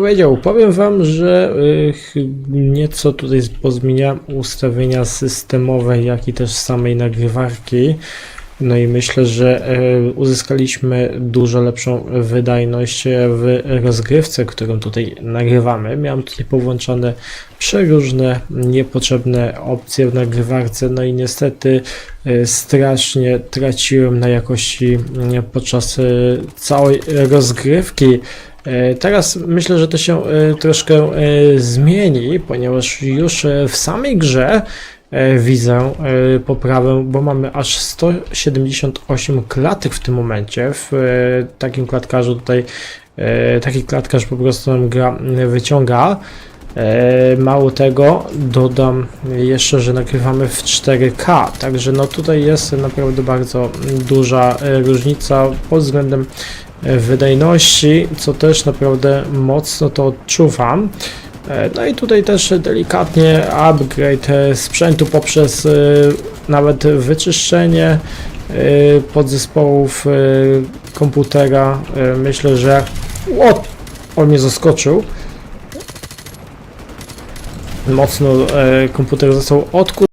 powiedział, powiem wam, że y, nieco tutaj pozmieniałem ustawienia systemowe, jak i też samej nagrywarki. No i myślę, że y, uzyskaliśmy dużo lepszą wydajność e, w rozgrywce, którą tutaj nagrywamy. Miałem tutaj powłączane przeróżne niepotrzebne opcje w nagrywarce, no i niestety y, strasznie traciłem na jakości y, podczas y, całej rozgrywki. E, Teraz myślę, że to się e, troszkę e, zmieni, ponieważ już w samej grze widzę poprawę, bo mamy aż 178 klatek w tym momencie. W takim klatkarzu tutaj taki klatkarz po prostu nam gra wyciąga. E, Mało tego, dodam jeszcze, że nagrywamy w 4K, także no tutaj jest naprawdę bardzo duża e, różnica pod względem e, wydajności, co też naprawdę mocno to odczuwam. No i tutaj też delikatnie upgrade sprzętu poprzez nawet wyczyszczenie podzespołów komputera. Myślę, że o, on mnie zaskoczył. Mocno e, komputer został odku